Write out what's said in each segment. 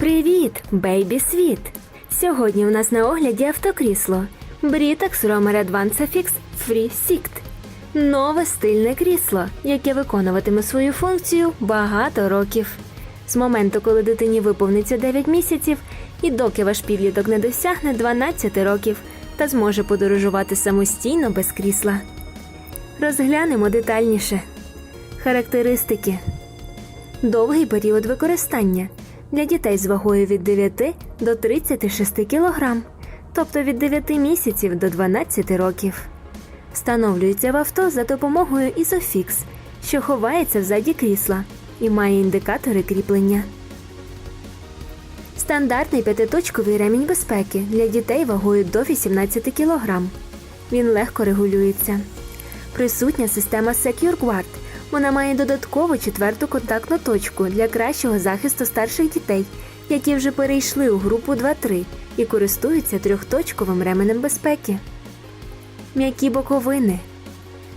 Привіт, бейбі світ! Сьогодні у нас на огляді автокрісло Britax Romer Advance Fix Free Sict. Нове стильне крісло, яке виконуватиме свою функцію багато років. З моменту, коли дитині виповниться 9 місяців, і доки ваш підліток не досягне 12 років та зможе подорожувати самостійно без крісла. Розглянемо детальніше. Характеристики. Довгий період використання для дітей з вагою від 9 до 36 кг, тобто від 9 місяців до 12 років. Встановлюється в авто за допомогою Isofix, що ховається взаді крісла і має індикатори кріплення. Стандартний п'ятиточковий ремінь безпеки для дітей вагою до 18 кг. Він легко регулюється. Присутня система Secure Guard. Вона має додаткову четверту контактну точку для кращого захисту старших дітей, які вже перейшли у групу 2-3 і користуються трьохточковим ременем безпеки. М'які боковини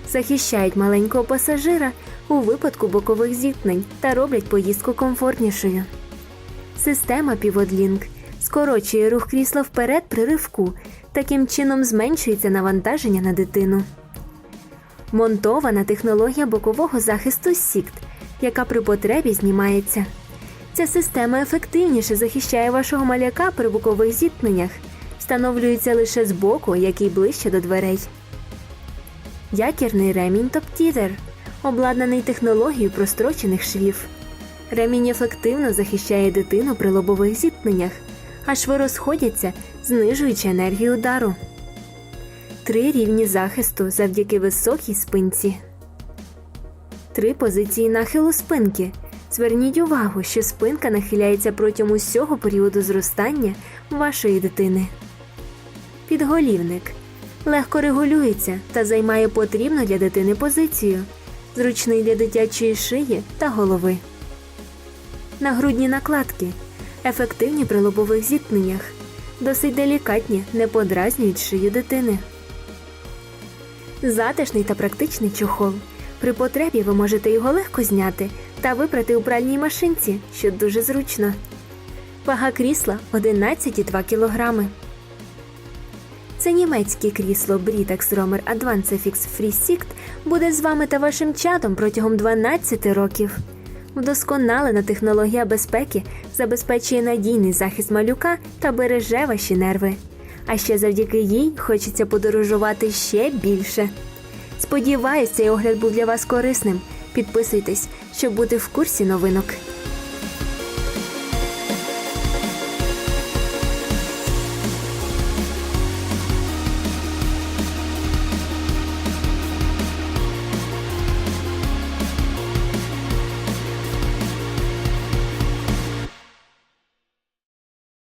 захищають маленького пасажира у випадку бокових зіткнень та роблять поїздку комфортнішою. Система Link скорочує рух крісла вперед при ривку, таким чином зменшується навантаження на дитину. Монтована технологія бокового захисту SICT, яка при потребі знімається. Ця система ефективніше захищає вашого маляка при бокових зіткненнях, встановлюється лише з боку, який ближче до дверей. Якірний ремінь Топтідер обладнаний технологією прострочених швів. Ремінь ефективно захищає дитину при лобових зіткненнях, а шви розходяться, знижуючи енергію удару. Три рівні захисту завдяки високій спинці. Три позиції нахилу спинки. Зверніть увагу, що спинка нахиляється протягом усього періоду зростання вашої дитини. Підголівник легко регулюється та займає потрібну для дитини позицію, зручний для дитячої шиї та голови. Нагрудні накладки ефективні при лобових зіткненнях, досить делікатні, не подразнюють шию дитини. Затишний та практичний чохол. При потребі ви можете його легко зняти та випрати у пральній машинці, що дуже зручно. Вага крісла 11,2 кг. Це німецьке крісло Britax Romer Advance Fix Free Sict буде з вами та вашим чадом протягом 12 років. Вдосконалена технологія безпеки забезпечує надійний захист малюка та береже ваші нерви. А ще завдяки їй хочеться подорожувати ще більше. Сподіваюсь, цей огляд був для вас корисним. Підписуйтесь, щоб бути в курсі новинок.